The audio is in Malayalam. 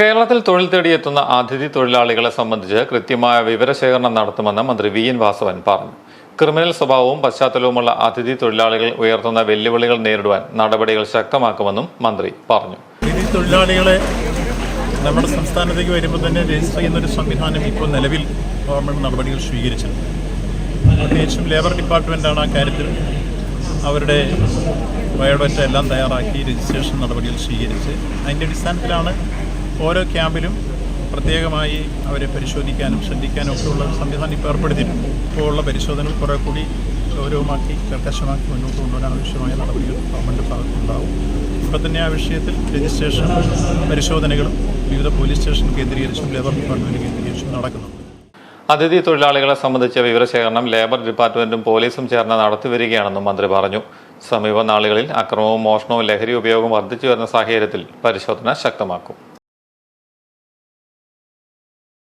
കേരളത്തിൽ തൊഴിൽ തേടിയെത്തുന്ന അതിഥി തൊഴിലാളികളെ സംബന്ധിച്ച് കൃത്യമായ വിവരശേഖരണം നടത്തുമെന്ന് മന്ത്രി വി എൻ വാസവൻ പറഞ്ഞു. ക്രിമിനൽ സ്വഭാവവും പശ്ചാത്തലവുമുള്ള അതിഥി തൊഴിലാളികൾ ഉയർത്തുന്ന വെല്ലുവിളികൾ നേരിടുവാൻ നടപടികൾ ശക്തമാക്കുമെന്നും മന്ത്രി പറഞ്ഞു. അതിഥി തൊഴിലാളികളെ നമ്മുടെ സംസ്ഥാനത്തേക്ക് വരുമ്പോൾ തന്നെ രജിസ്റ്റർ ചെയ്യുന്ന ഒരു സംവിധാനം ഇപ്പോൾ നിലവിൽ ഗവൺമെന്റ് നടപടികൾ സ്വീകരിച്ചിട്ടുണ്ട്. പ്രത്യേകിച്ചും ലേബർ ഡിപ്പാർട്ട്മെന്റാണ് ആ കാര്യത്തിൽ അവരുടെ ബയോഡേറ്റ എല്ലാം തയ്യാറാക്കി രജിസ്ട്രേഷൻ നടപടികൾ സ്വീകരിച്ച് അതിന്റെ അടിസ്ഥാനത്തിലാണ് ഓരോ ക്യാമ്പിലും പ്രത്യേകമായി അവരെ പരിശോധിക്കാനും ശ്രദ്ധിക്കാനും ഒക്കെ ഉള്ള സംവിധാനം ഇപ്പോൾ ഏർപ്പെടുത്തിയിട്ടുണ്ട്. ഇപ്പോൾ ഉള്ള പരിശോധനകൾ കുറേ കൂടി ഗൗരവമാക്കി കർക്കശമാക്കി മുന്നോട്ട് കൊണ്ടുവരാൻ ആവശ്യമായ നടപടികൾ ഗവൺമെന്റ് ഭാഗത്തുണ്ടാവും. ഇപ്പം തന്നെ ആ വിഷയത്തിൽ രജിസ്ട്രേഷൻ പരിശോധനകളും വിവിധ പോലീസ് സ്റ്റേഷൻ കേന്ദ്രീകരിച്ചും ലേബർ ഡിപ്പാർട്ട്മെന്റ് കേന്ദ്രീകരിച്ചും നടക്കുന്നുണ്ട്. അതിഥി തൊഴിലാളികളെ സംബന്ധിച്ച വിവരശേഖരണം ലേബർ ഡിപ്പാർട്ട്മെന്റും പോലീസും ചേർന്ന് നടത്തിവരികയാണെന്നും മന്ത്രി പറഞ്ഞു. സമീപ നാളുകളിൽ അക്രമവും മോഷണവും ലഹരി ഉപയോഗവും വർദ്ധിച്ചു വരുന്ന സാഹചര്യത്തിൽ പരിശോധന ശക്തമാക്കും.